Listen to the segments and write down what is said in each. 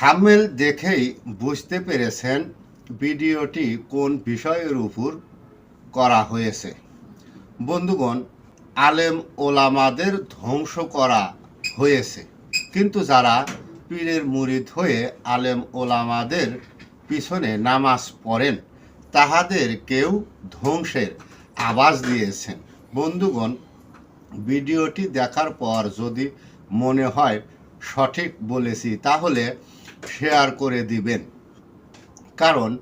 থামেল দেখেই বুঝতে পেরেছেন ভিডিওটি কোন বিষয়ের উপর করা হয়েছে। বন্ধুগণ, আলেম ওলামাদের ধ্বংস করা হয়েছে। কিন্তু যারা পীরের মুরিদ হয়ে আলেম ওলামাদের পিছনে নামাজ পড়েন, তাহাদের কেউ ধ্বংসের আওয়াজ দিয়েছেন। বন্ধুগণ, ভিডিওটি দেখার পর যদি মনে হয় সঠিক বলেছি, তাহলে শেয়ার করে দিবেন। কারণ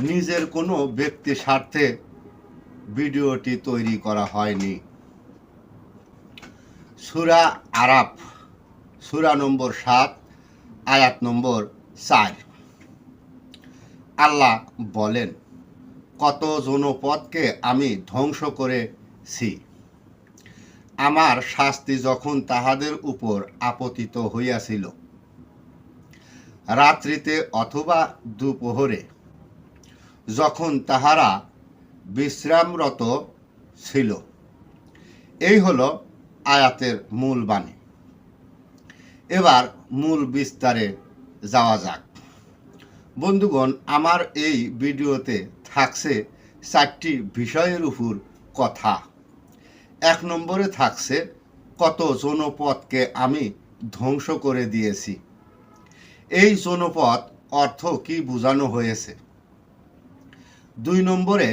নিজের কোনো ব্যক্তি স্বার্থে ভিডিওটি তৈরি করা হয়নি। সুরা আরাফ, সুরা নম্বর সাত, আয়াত নম্বর চার। আল্লাহ বলেন, কত জনপদকে আমি ধ্বংস করেছি। আমার শাস্তি যখন তাহাদের উপর আপতিত হইয়াছিল রাত্রিতে অথবা দুপুহরে। যখন তাহারা বিশ্রামরত ছিল। এই হল আয়াতের মূল বাণী। এবার মূল বিস্তারে যাওয়া যাক। বন্ধুগণ, আমার এই ভিডিওতে থাকছে চারটি বিষয়ের উপর কথা। এক নম্বরে থাকছে, কত জনপদকে আমি ধ্বংস করে দিয়েছি। এই জনপদ অর্থ কি বোঝানো হয়েছে? দুই নম্বরে,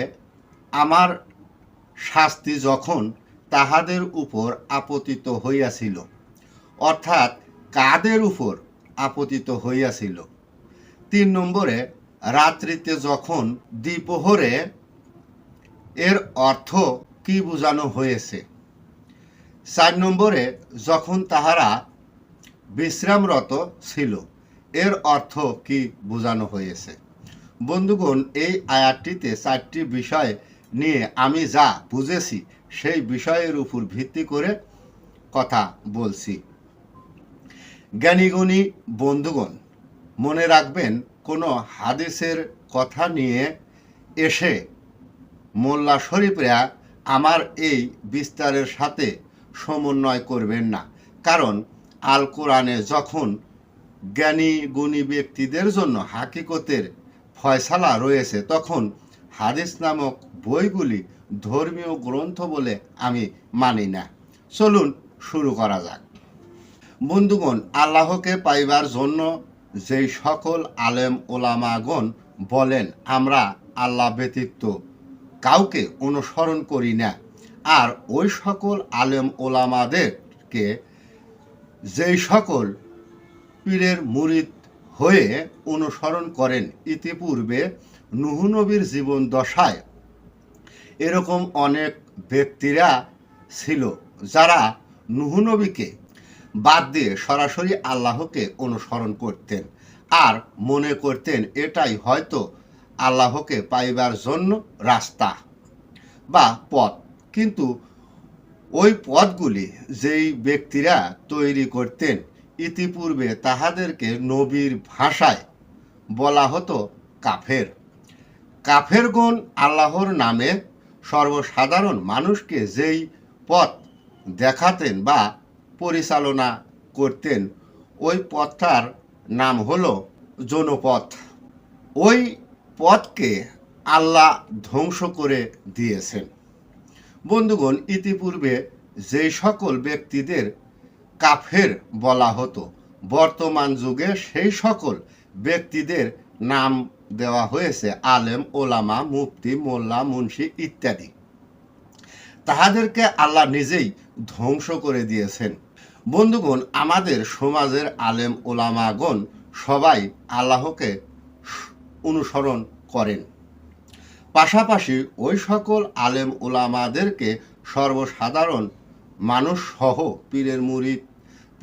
আমার শাস্তি যখন তাহাদের উপর আপতিত হইয়াছিল, অর্থাৎ কাদের উপর আপতিত হইয়াছিল। তিন নম্বরে, রাত্রিতে যখন দ্বিপ্রহরে, এর অর্থ কি বোঝানো হয়েছে? চার নম্বরে, যখন তাহারা বিশ্রামরত ছিল এর অর্থ কি বোঝানো হয়েছে? বন্ধুগণ, এই আয়াতটিতে চারটি বিষয় নিয়ে আমি যা বুঝেছি, সেই বিষয়ের উপর ভিত্তি করে কথা বলছি। জ্ঞানীগুণী বন্ধুগণ, মনে রাখবেন, কোনো হাদিসের কথা নিয়ে এসে মোল্লা শরীফরা আমার এই বিস্তারের সাথে সমন্বয় করবেন না। কারণ আল কোরআনে যখন জ্ঞানী, গুণী ব্যক্তিদের জন্য হাকিকতের ফয়সালা রয়েছে। তখন হাদিস নামক বইগুলি ধর্মীয় গ্রন্থ বলে আমি মানি না। চলুন শুরু করা যাক। বন্ধুগণ, আল্লাহকে পাইবার জন্য যেই সকল আলেম ওলামাগণ বলেন, আমরা আল্লাহ ব্যতীত কাউকে অনুসরণ করি না। আর ওই সকল আলেম ওলামাদেরকে যেই সকল পীরের মুরিদ হয়ে অনুসরণ করেন ইতিপূর্বে নুহুনবীর জীবন দশায়। এরকম অনেক ব্যক্তিরা ছিল যারা নুহুনবীকে বাদ দিয়ে সরাসরি আল্লাহকে অনুসরণ করতেন আর মনে করতেন এটাই হয়তো আল্লাহকে পাইবার জন্য রাস্তা বা পথ। কিন্তু ওই পথগুলি যেই ব্যক্তিরা তৈরি করতেন ইতিপূর্বে তাহাদেরকে নবীর ভাষায় বলা হতো কাফের। কাফেরগণ আল্লাহর নামে সর্বসাধারণ মানুষকে যেই পথ দেখাতেন বা পরিচালনা করতেন, ওই পথটার নাম হলো জনপথ। ওই পথকে আল্লাহ ধ্বংস করে দিয়েছেন। বন্ধুগণ, ইতিপূর্বে যেই সকল ব্যক্তিদের কাফের বলা হতো। বর্তমান যুগে সেই সকল ব্যক্তিদের নাম দেওয়া হয়েছে, আলেম, ওলামা, মুফতি, মোল্লা, মুন্সি ইত্যাদি। তাহাদেরকে আল্লাহ নিজেই ধ্বংস করে দিয়েছেন। বন্ধুগণ, আমাদের সমাজের আলেম, ওলামাগণ সবাই আল্লাহকে অনুসরণ করেন। পাশাপাশি ওই সকল আলেম, ওলামাদেরকে সর্বসাধারণ মানুষ সহ পীরের মুরিদ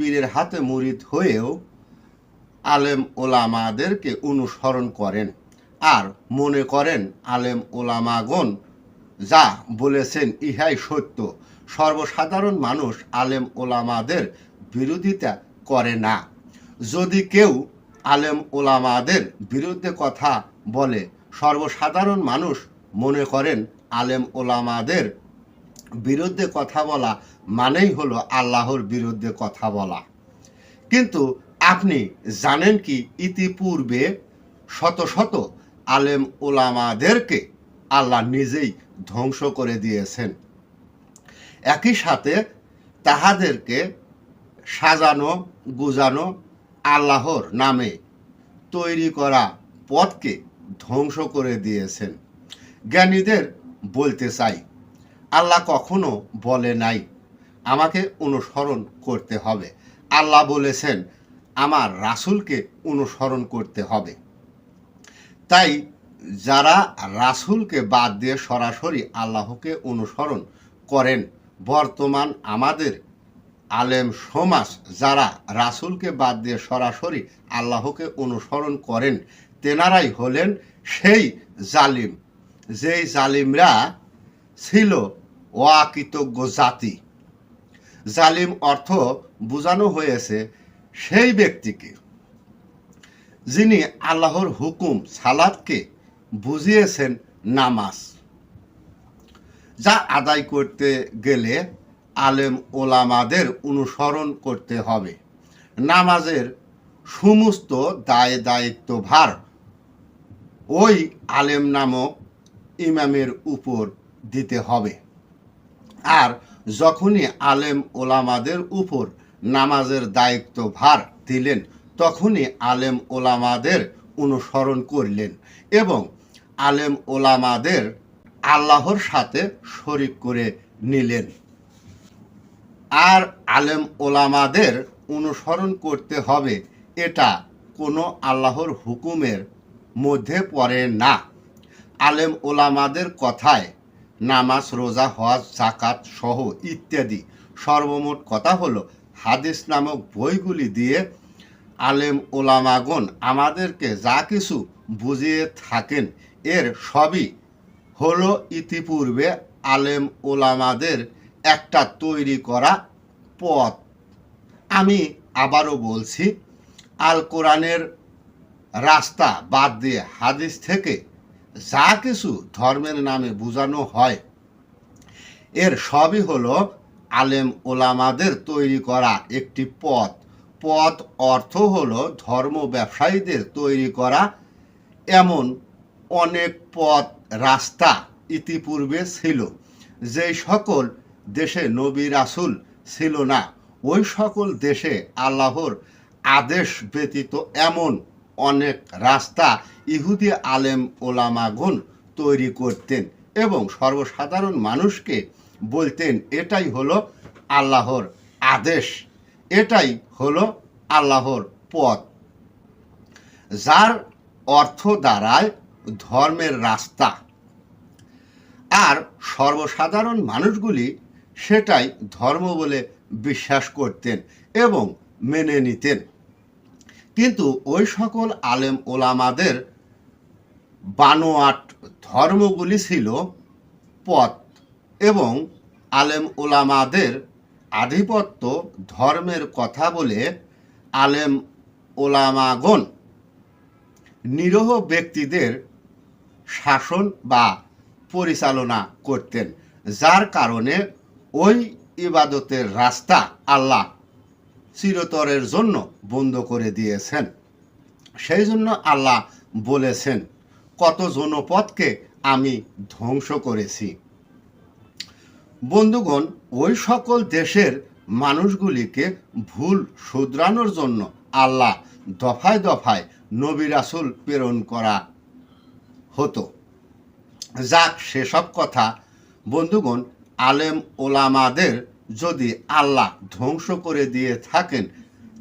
পীরের হাতে মুরিদ হয়েও আলেম ওলামাদেরকে অনুসরণ করেন আর মনে করেন আলেম ওলামাগণ যা বলেছেন ইহাই সত্য। সর্বসাধারণ মানুষ আলেম ওলামাদের বিরোধিতা করে না। যদি কেউ আলেম ওলামাদের বিরুদ্ধে কথা বলে, সর্বসাধারণ মানুষ মনে করেন আলেম ওলামাদের বিরুদ্ধে কথা বলা মানেই হলো আল্লাহর বিরুদ্ধে কথা বলা। কিন্তু আপনি জানেন কি ইতিপূর্বে শত শত আলেম ওলামাদেরকে আল্লাহ নিজেই ধ্বংস করে দিয়েছেন। একই সাথে তাহাদেরকে সাজানো, গুজানো আল্লাহর নামে তৈরি করা পথকে ধ্বংস করে দিয়েছেন। জ্ঞানীদের বলতে চাই আল্লাহ কখনো বলে নাই। আমাকে অনুসরণ করতে হবে। আল্লাহ বলেছেন, আমার রাসূলকে অনুসরণ করতে হবে। তাই যারা রাসূলকে বাদ দিয়ে সরাসরি আল্লাহকে অনুসরণ করেন, বর্তমান আমাদের আলেম সমাজ যারা রাসূলকে বাদ দিয়ে সরাসরি আল্লাহকে অনুসরণ করেন, তেনারাই হলেন সেই জালিম। যেই জালিমরা ছিল অকৃতজ্ঞ জাতি জালিম অর্থ বোঝানো হয়েছে সেই ব্যক্তিকে, যিনি আল্লাহর হুকুম সালাদকে বুঝিয়েছেন নামাজ, যা আদায় করতে গেলে আলেম ওলামাদের অনুসরণ করতে হবে। নামাজের সমস্ত দায় দায়িত্ব ভার ওই আলেম নামক ইমামের উপর দিতে হবে। আর যখনই আলেম ওলামাদের উপর নামাজের দায়িত্ব ভার দিলেন, তখনই আলেম ওলামাদের অনুসরণ করলেন এবং আলেম ওলামাদের আল্লাহর সাথে শরিক করে নিলেন। আর আলেম ওলামাদের অনুসরণ করতে হবে, এটা কোনো আল্লাহর হুকুমের মধ্যে পড়ে না। আলেম ওলামাদের কথায় নামাজ, রোজা, হজ জাকাত সহ ইত্যাদি। সর্বমোট কথা হলো, হাদিস নামক বইগুলি দিয়ে আলেম ওলামাগণ আমাদেরকে যা কিছু বুঝিয়ে থাকেন, এর সবই হলো ইতিপূর্বে আলেম ওলামাদের একটা তৈরি করা পথ। আমি আবারও বলছি, আল কোরআনের রাস্তা বাদ দিয়ে হাদিস থেকে যা কিছু ধর্মের নামে বোঝানো হয়, এর সবই হলো আলেম ওলামাদের তৈরি করা একটি পথ। পথ অর্থ হলো ধর্ম ব্যবসায়ীদের তৈরি করা এমন অনেক পথ, রাস্তা ইতিপূর্বে ছিল, যেই সকল দেশে নবী রাসুল ছিল না। ওই সকল দেশে আল্লাহর আদেশ ব্যতীত এমন অনেক রাস্তা ইহুদি আলেম ওলামাগুন তৈরি করতেন এবং সর্বসাধারণ মানুষকে বলতেন, এটাই হলো আল্লাহর আদেশ। এটাই হলো আল্লাহর পথ। যার অর্থ দ্বারায় ধর্মের রাস্তা। আর সর্বসাধারণ মানুষগুলি সেটাই ধর্ম বলে বিশ্বাস করতেন এবং মেনে নিতেন। কিন্তু ওই সকল আলেম ওলামাদের বানোয়াট ধর্মগুলি ছিল পথ এবং আলেম ওলামাদের আধিপত্য ধর্মের কথা বলে আলেম ওলামাগণ নিরহ ব্যক্তিদের শাসন বা পরিচালনা করতেন, যার কারণে ওই ইবাদতের রাস্তা আল্লাহ চিরতরের জন্য বন্ধ করে দিয়েছেন। সেই জন্য আল্লাহ বলেছেন কত জনপদকে আমি ধ্বংস করেছি? বন্ধুগণ, ওই সকল দেশের মানুষগুলিকে ভুল শুধরানোর জন্য আল্লাহ দফায় দফায় নবী রাসুল প্রেরণ করা হতো। যাক, সেসব কথা, বন্ধুগণ, আলেম ওলামাদের যদি আল্লাহ ধ্বংস করে দিয়ে থাকেন,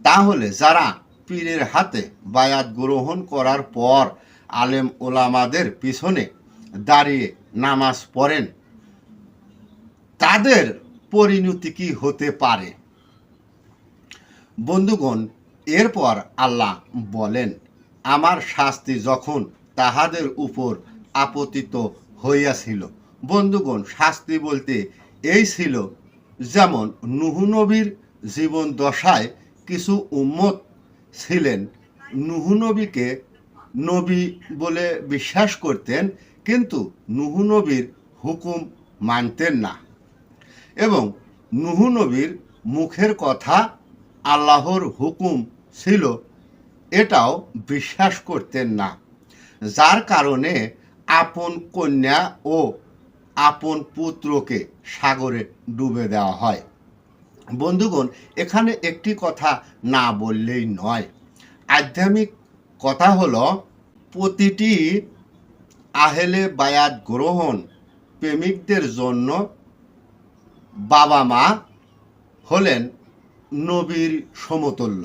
তাহলে যারা পীরের হাতে বায়াত গ্রহণ করার পর আলেম ওলামাদের পিছনে দাঁড়িয়ে নামাজ পড়েন। তাদের পরিণতি কি হতে পারে? বন্ধুগণ, এরপর আল্লাহ বলেন, আমার শাস্তি যখন তাহাদের উপর আপতিত হইয়াছিল। বন্ধুগণ, শাস্তি বলতে এই ছিল, যেমন নুহু নবীর জীবন দশায় কিছু উম্মত ছিলেন। নুহু নবীকে নবী বলে বিশ্বাস করতেন, কিন্তু নুহু নবীর হুকুম মানতেন না। এবং নুহু নবীর মুখের কথা আল্লাহর হুকুম ছিল, এটাও বিশ্বাস করতেন না। যার কারণে আপন কন্যা ও আপন পুত্রকে সাগরে ডুবে দেওয়া হয়। বন্ধুগণ, এখানে একটি কথা না বললেই নয়। আধ্যাত্মিক কথা হলো, প্রতিটি আহেলে বায়াত গ্রহণ প্রেমিকদের জন্য বাবা মা হলেন নবীর সমতুল্য।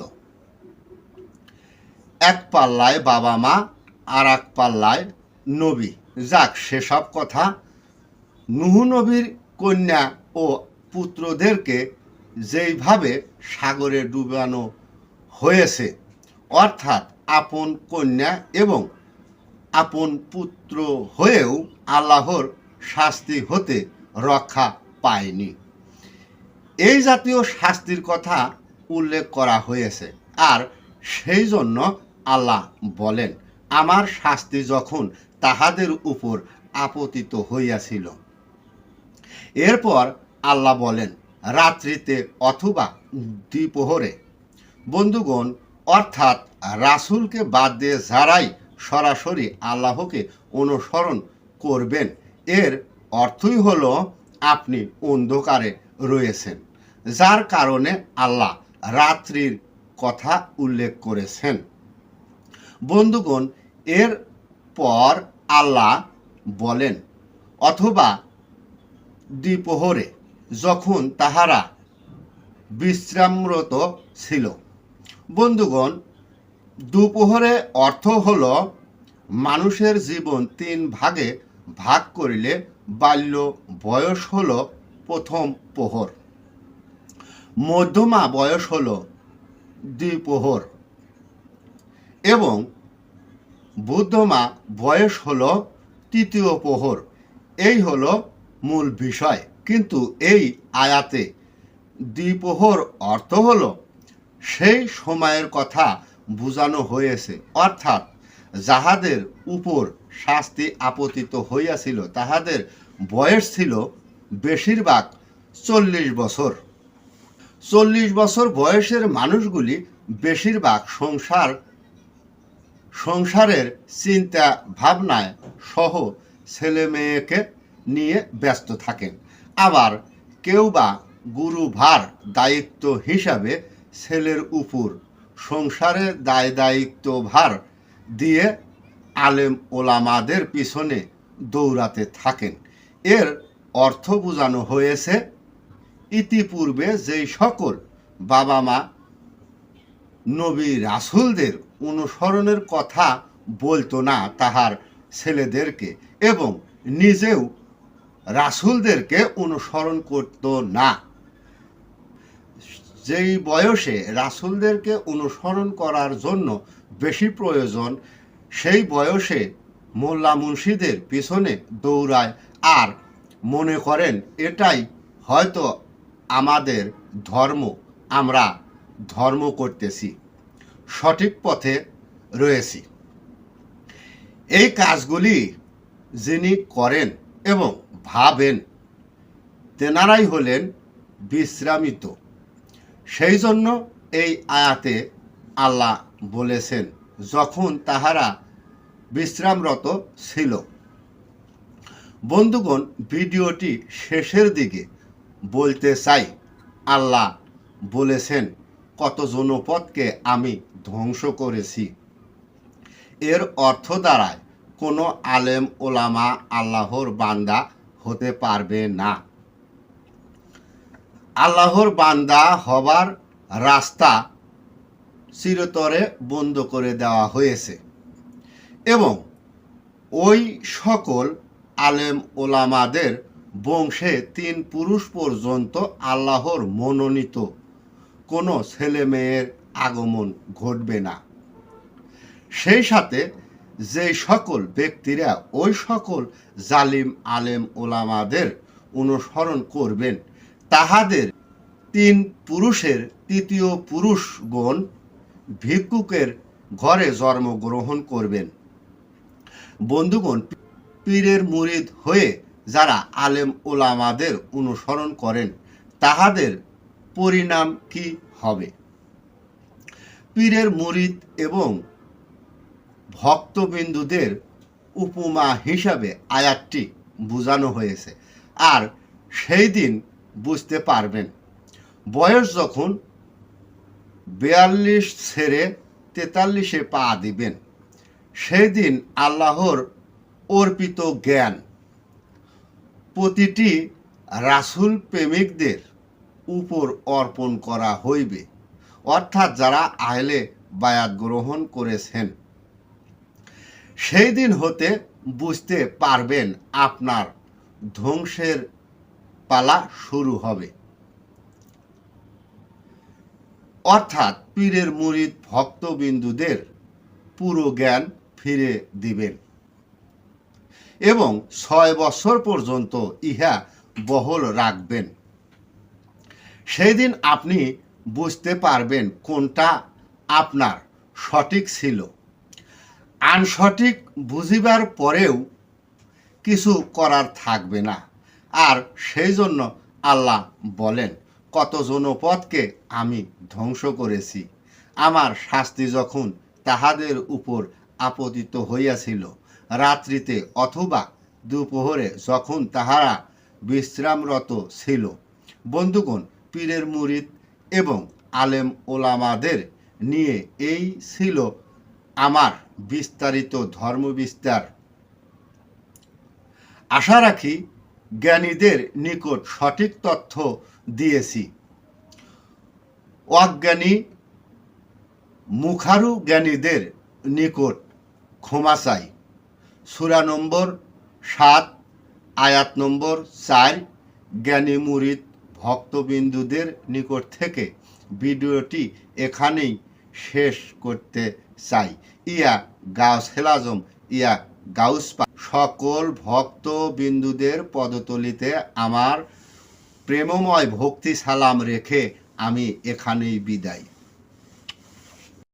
এক পাল্লায় বাবা মা আর এক পাল্লায় নবী। যাক, সেসব কথা নুহু নবীর কন্যা ও পুত্রদেরকে যেইভাবে সাগরে ডুবানো হয়েছে, অর্থাৎ আপন কন্যা এবং আপন পুত্র হয়েও আল্লাহর শাস্তি হতে রক্ষা পায়নি। এই জাতীয় শাস্তির কথা উল্লেখ করা হয়েছে। আর সেই জন্য আল্লাহ বলেন, আমার শাস্তি যখন তাহাদের উপর আপতিত হইয়াছিল, এরপর আল্লাহ বলেন, রাত্রিতে অথবা দ্বিপ্রহরে বন্ধুগণ, অর্থাৎ রাসূলকে বাদ দিয়ে যারাই সরাসরি আল্লাহকে অনুসরণ করবেন, এর অর্থই হলো আপনি অন্ধকারে রয়েছেন, যার কারণে আল্লাহ রাত্রির কথা উল্লেখ করেছেন। বন্ধুগণ, এর পর আল্লাহ বলেন, অথবা দ্বিপ্রহরে যখন তাহারা বিশ্রামরত ছিল। বন্ধুগণ দুপুহরে অর্থ হল, মানুষের জীবন তিন ভাগে ভাগ করিলে বাল্য বয়স হল প্রথম প্রহর মধ্যমা বয়স হল দ্বিপ্রহর এবং বুদ্ধমা বয়স হল তৃতীয় প্রহর এই হল মূল বিষয়। কিন্তু এই আয়াতে দ্বিপ্রহর অর্থ হলো, সেই সময়ের কথা বোঝানো হয়েছে। অর্থাৎ যাহাদের উপর শাস্তি আপতিত হইয়াছিল, তাহাদের বয়স ছিল বেশিরভাগ চল্লিশ বছর। চল্লিশ বছর বয়সের মানুষগুলি বেশিরভাগ সংসার, সংসারের চিন্তা ভাবনায় সহ ছেলে মেয়েকে নিয়ে ব্যস্ত থাকেন। আবার কেউ বা গুরু ভার দায়িত্ব হিসাবে ছেলের উপর সংসারের দায় দায়িত্ব ভার দিয়ে আলেম ওলামাদের পিছনে দৌড়াতে থাকেন। এর অর্থ বোঝানো হয়েছে, ইতিপূর্বে যেই সকল বাবা মা নবী রাসুলদের অনুসরণের কথা বলতো না তাহার ছেলেদেরকে এবং নিজেও রাসুলদেরকে অনুসরণ করত না। যেই বয়সে রাসুলদেরকে অনুসরণ করার জন্য বেশি প্রয়োজন, সেই বয়সে মোল্লা মুন্সিদের পিছনে দৌড়ায়। আর মনে করেন, এটাই হয়তো আমাদের ধর্ম, আমরা ধর্ম করতেছি, সঠিক পথে রয়েছি। এই কাজগুলি যিনি করেন এবং ভাবেন, তেনারাই হলেন বিশ্রামিত। সেই জন্য এই আয়াতে আল্লাহ বলেছেন, যখন তাহারা বিশ্রামরত ছিল। বন্ধুগণ, ভিডিওটি শেষের দিকে বলতে চাই, আল্লাহ বলেছেন, কত জনপদকে আমি ধ্বংস করেছি। এর অর্থ দ্বারায় কোনো আলেম ওলামা আল্লাহর বান্দা হতে পারবে না। আল্লাহর বান্দা হবার রাস্তা চিরতরে বন্ধ করে দেওয়া হয়েছে। এবং ওই সকল আলেম ওলামাদের বংশে তিন পুরুষ পর্যন্ত আল্লাহর মনোনীত কোনো ছেলে মেয়ের আগমন ঘটবে না। সেই সাথে যে সকল ব্যক্তিরা ওই সকল জালিম আলেম ওলামাদের অনুসরণ করবেন তাহাদের তিন পুরুষের তৃতীয় পুরুষগণ ভিক্ষুকের ঘরে জন্মগ্রহণ করবেন। বন্ধুগণ, পীরের মুরিদ হয়ে যারা আলেম ওলামাদের অনুসরণ করেন, তাহাদের পরিণাম কি হবে? পীরের মুরিদ এবং ভক্তবিন্দুদের উপমা হিসাবে আয়াতটি বোঝানো হয়েছে। আর সেই দিন বুঝতে পারবেন। বয়স যখন বিয়াল্লিশ ছেড়ে তেতাল্লিশে পা দিবেন সেই দিন আল্লাহর অর্পিত জ্ঞান। প্রতিটি রাসুল প্রেমিকদের উপর অর্পণ করা হইবে। অর্থাৎ যারা আহলে বায়াত গ্রহণ করেছেন, সেই দিন হতে বুঝতে পারবেন আপনার ধ্বংসের পালা শুরু হবে। অর্থাৎ পীরের মুরিদ ভক্তবিন্দুদের পুরো জ্ঞান ফিরে দিবেন এবং ছয় বছর পর্যন্ত ইহা বহল রাখবেন। সেই দিন আপনি বুঝতে পারবেন কোনটা আপনার সঠিক ছিল। আনসঠিক বুঝিবার পরেও কিছু করার থাকবে না। আর সেই জন্য আল্লাহ বলেন কত জনপদকে আমি ধ্বংস করেছি। আমার শাস্তি যখন তাহাদের উপর আপতিত হইয়াছিল, রাত্রিতে অথবা দুপুরে যখন তাহারা বিশ্রামরত ছিল, বন্ধুগণ, পীরের মুরিদ এবং আলেম ওলামাদের নিয়ে এই ছিল আমার বিস্তারিত ধর্মবিস্তার। আশা রাখি জ্ঞানীদের নিকট সঠিক তথ্য দিয়েছি। অজ্ঞানী মুখারু জ্ঞানীদের নিকট ক্ষমা চাই। সুরা নম্বর সাত, আয়াত নম্বর চার, জ্ঞানী মুরিদ ভক্তবিন্দুদের নিকট থেকে ভিডিওটি এখানেই শেষ করতে চাই। ইয়া গাউস হেলাজম ইয়া গাউস সকল ভক্ত বিন্দুদের পদতলিতে আমার প্রেমময় ভক্তি সালাম রেখে আমি এখানেই বিদায়।